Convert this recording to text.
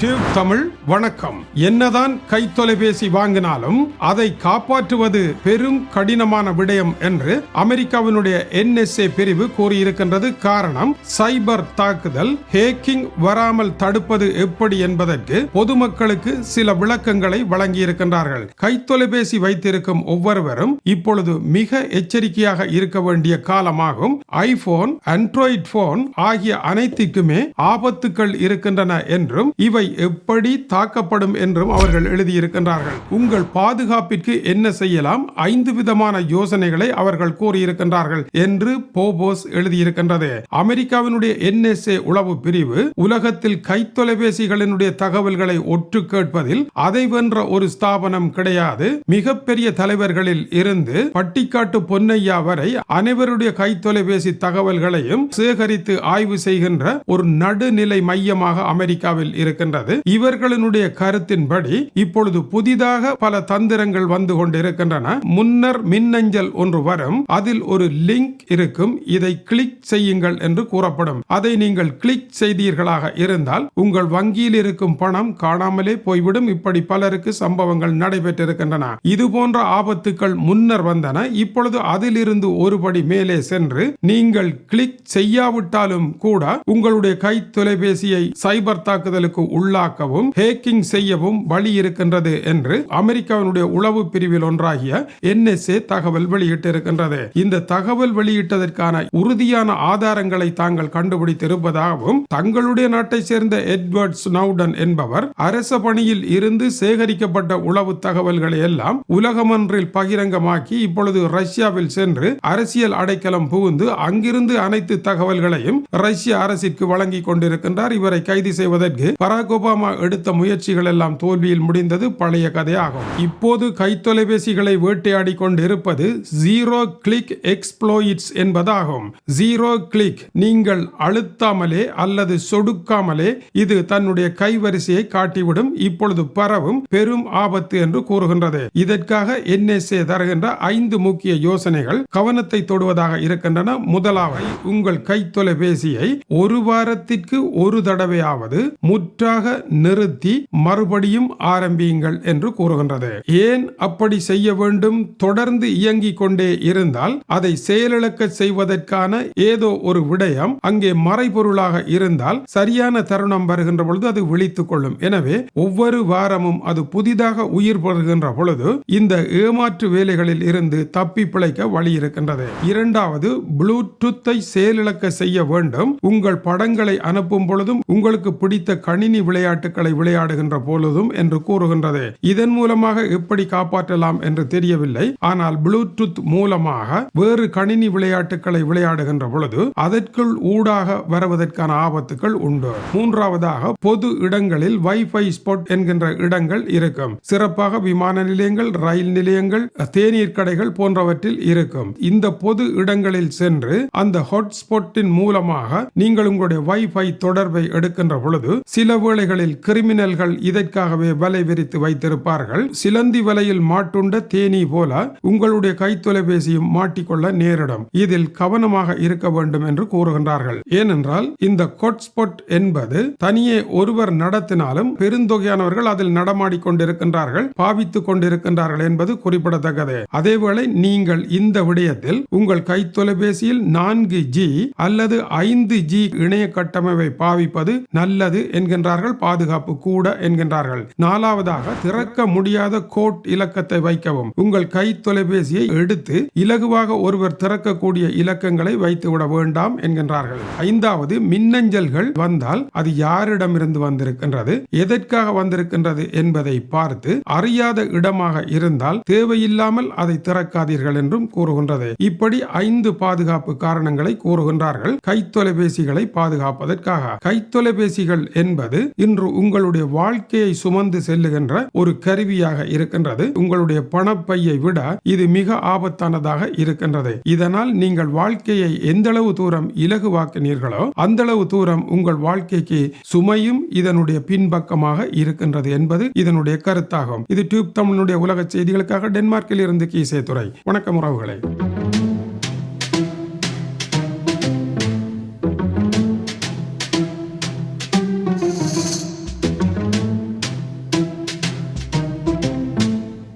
Tube Tamil வணக்கம். என்னதான் கைத்தொலைபேசி வாங்கினாலும் அதை காப்பாற்றுவது பெரும் கடினமான விடயம் என்று அமெரிக்காவினுடைய என்எஸ்ஏ பிரிவு கூறியிருக்கின்றது. காரணம் சைபர் தாக்குதல் ஹேக்கிங் வராமல் தடுப்பது எப்படி என்பதற்கு பொதுமக்களுக்கு சில விளக்கங்களை வழங்கியிருக்கின்றார்கள். கைத்தொலைபேசி வைத்திருக்கும் ஒவ்வொருவரும் இப்பொழுது மிக எச்சரிக்கையாக இருக்க வேண்டிய காலமாகும். ஐபோன் ஆண்ட்ராய்ட் போன் ஆகிய அனைத்துக்குமே ஆபத்துக்கள் இருக்கின்றன என்றும் இவை எப்படி தாக்கப்படும் என்றும் அவர்கள் எழுதியிருக்கின்றார்கள். உங்கள் பாதுகாப்பிற்கு என்ன செய்யலாம்? ஐந்து விதமான யோசனைகளை அவர்கள் கூறியிருக்கின்றார்கள் என்று போபோஸ் எழுதியிருக்கின்றது. அமெரிக்காவினுடைய என்எஸ்ஏ உளவு பிரிவு உலகத்தில் கைத்தொலைபேசிகளினுடைய தகவல்களை ஒற்று கேட்பதில் அதை வென்ற ஒரு ஸ்தாபனம் கிடையாது. மிகப்பெரிய தலைவர்களில் இருந்து பட்டிக்காட்டு பொன்னையா வரை அனைவருடைய கைத்தொலைபேசி தகவல்களையும் சேகரித்து ஆய்வு செய்கின்ற ஒரு நடுநிலை மையமாக அமெரிக்காவில் இருக்கின்றது. இவர்களினுடைய கருத்தின்படி இப்பொழுது புதிதாக பல தந்திரங்கள் வந்து கொண்டிருக்கின்றன. முன்னர் மின்னஞ்சல் ஒன்று வரும். அதில் ஒரு லிங்க் இருக்கும். இதை கிளிக் செய்யுங்கள் என்று கூறப்படும். அதை நீங்கள் கிளிக் செய்தீர்களாக இருந்தால் உங்கள் வங்கியில் இருக்கும் பணம் காணாமலே போய்விடும். இப்படி பலருக்கு சம்பவங்கள் நடைபெற்றிருக்கின்றன. இது போன்ற ஆபத்துக்கள் முன்னர் வந்தன. இப்பொழுது அதிலிருந்து ஒருபடி மேலே சென்று நீங்கள் கிளிக் செய்யாவிட்டாலும் கூட உங்களுடைய கை தொலைபேசியை சைபர் தாக்குதலுக்கு உள்ள உள்ளாக்கவும் ஹேக்கிங் செய்யவும் வழி இருக்கின்றது என்று அமெரிக்காவினுடைய உளவு பிரிவில் ஒன்றாகிய என்எஸ்ஏ தகவல் வெளியிட்டிருக்கின்றது. இந்த தகவல் வெளியிட்டதற்கான உறுதியான ஆதாரங்களை தாங்கள் கண்டுபிடித்திருப்பதாகவும் தங்களுடைய நாட்டை சேர்ந்த எட்வர்ட் ஸ்னவுடன் என்பவர் அரச பணியில் இருந்து சேகரிக்கப்பட்ட உளவு தகவல்களை எல்லாம் உலகமன்றில் பகிரங்கமாக்கி இப்பொழுது ரஷ்யாவில் சென்று அரசியல் அடைக்கலம் புகுந்து அங்கிருந்து அனைத்து தகவல்களையும் ரஷ்ய அரசிற்கு வழங்கி கொண்டிருக்கின்றார். இவரை கைது செய்வதற்கு பராக் ஒபாமா எடுத்த முயற்சிகள் எல்லாம் தோல்வியில் முடிந்தது பழைய கதையாகும். இப்போது கைத்தொலைபேசிகளை வேட்டையாடி கொண்டிருப்பது ஜீரோ கிளிக் எக்ஸ்ப்ளோயிட்ஸ் என்பதாகும். ஜீரோ கிளிக் நீங்கள் அழுத்தாமலே அல்லது சொடுக்காமலே இது தன்னுடைய கைவரிசையை காட்டிவிடும் இப்பொழுது பரவும் பெரும் ஆபத்து என்று கூறுகின்றது. இதற்காக என்எஸ்ஏ தருகின்ற ஐந்து முக்கிய யோசனைகள் கவனத்தை தொடுவதாக இருக்கின்றன. முதலாவது உங்கள் கைத்தொலைபேசியை ஒரு வாரத்திற்கு ஒரு தடவையாவது முற்றாக நிறுத்தி மறுபடியும் ஆரம்பியுங்கள் என்று கூறுகின்றது. ஏன் அப்படி செய்ய வேண்டும்? தொடர்ந்து இயங்கிக் கொண்டே இருந்தால் அதை செயலிழக்க செய்வதற்கான ஏதோ ஒரு விடயம் அங்கே மறைபொருளாக இருந்தால் சரியான தருணம் வருகின்ற பொழுது அது விழித்துக் கொள்ளும். எனவே ஒவ்வொரு வாரமும் அது புதிதாக உயிர் பெறுகின்ற பொழுது இந்த ஏமாற்று வேலைகளில் இருந்து தப்பி பிழைக்க வழி இருக்கின்றது. இரண்டாவது ப்ளூடூத்தை செயலிழக்க செய்ய வேண்டும். உங்கள் படங்களை அனுப்பும் பொழுதும் உங்களுக்கு பிடித்த கணினி விளையாட்டுகளை விளையாடுகின்ற பொழுதும் என்று கூறுகின்றது. இதன் மூலமாக எப்படி காப்பாற்றலாம் என்று தெரியவில்லை. ஆனால் ப்ளூடூத் மூலமாக வேறு கணினி விளையாட்டுகளை விளையாடுகின்ற பொழுது அதற்குள் ஊடாக வருவதற்கான ஆபத்துகள் உண்டு. மூன்றாவதாக பொது இடங்களில் வைஃபை ஸ்பாட் என்கின்ற இடங்கள் இருக்கும். சிறப்பாக விமான நிலையங்கள் ரயில் நிலையங்கள் தேநீர் கடைகள் போன்றவற்றில் இருக்கும். இந்த பொது இடங்களில் சென்று அந்த ஹாட்ஸ்பாட்டின் மூலமாக நீங்கள் உங்களுடைய வைஃபை தொடர்பை எடுக்கின்ற பொழுது சில சாலைகளில் கிரிமினல்கள் இதற்காகவே வலை விரித்து வைத்திருப்பார்கள். சிலந்தி வலையில் மாட்டுண்ட தேனி போல உங்களுடைய கைத்தொலைபேசியும் மாட்டிக்கொள்ள நேரிடும். இதில் கவனமாக இருக்க வேண்டும் என்று கூறுகின்றார்கள். ஏனென்றால் இந்த ஹாட்ஸ்பாட் என்பது தனியே ஒருவர் நடத்தினாலும் பெருந்தொகையானவர்கள் அதில் நடமாடிக் கொண்டிருக்கின்றார்கள் பாவித்துக் கொண்டிருக்கின்றார்கள் என்பது குறிப்பிடத்தக்கது. அதேவேளை நீங்கள் இந்த விடயத்தில் உங்கள் கைத்தொலைபேசியில் நான்கு ஜி அல்லது ஐந்து ஜி இணைய கட்டமைப்பை பாவிப்பது நல்லது என்கின்றார்கள் பாதுகாப்பு கூட என்கின்றார்கள். நாலாவதாக திறக்க முடியாத கோட் இலக்கத்தை வைக்கவும். உங்கள் கை தொலைபேசியை எடுத்து இலகுவாக ஒருவர் திறக்கக்கூடிய இலக்கங்களை வைத்துவிட வேண்டாம் என்கின்றார்கள். ஐந்தாவது மின்னஞ்சல்கள் வந்தால் அது யாரிடமிருந்து வந்திருக்கின்றது எதற்காக வந்திருக்கின்றது என்பதை பார்த்து அறியாத இடமாக இருந்தால் தேவையில்லாமல் அதை திறக்காதீர்கள் என்றும் கூறுகின்றது. இப்படி ஐந்து பாதுகாப்பு காரணங்களை கூறுகின்றார்கள். கைத்தொலைபேசிகளை பாதுகாப்பதற்காக. கைத்தொலைபேசிகள் என்பது இன்று உங்களுடைய வாழ்க்கையை சுமந்து செல்லுகின்ற ஒரு கருவியாக இருக்கின்றது. உங்களுடைய பணப்பையை விட இது மிக ஆபத்தானதாக இருக்கின்றது. இதனால் நீங்கள் வாழ்க்கையை எந்தளவு தூரம் இலகுவாக்கினீர்களோ அந்தளவு தூரம் உங்கள் வாழ்க்கைக்கு சுமையும் இதனுடைய பின்பக்கமாக இருக்கின்றது என்பது இதனுடைய கருத்தாகும். இது டியூப் தமிழனுடைய உலக செய்திகளுக்காக டென்மார்க்கில் இருந்து கீசே துறை வணக்கம் உறவுகளை.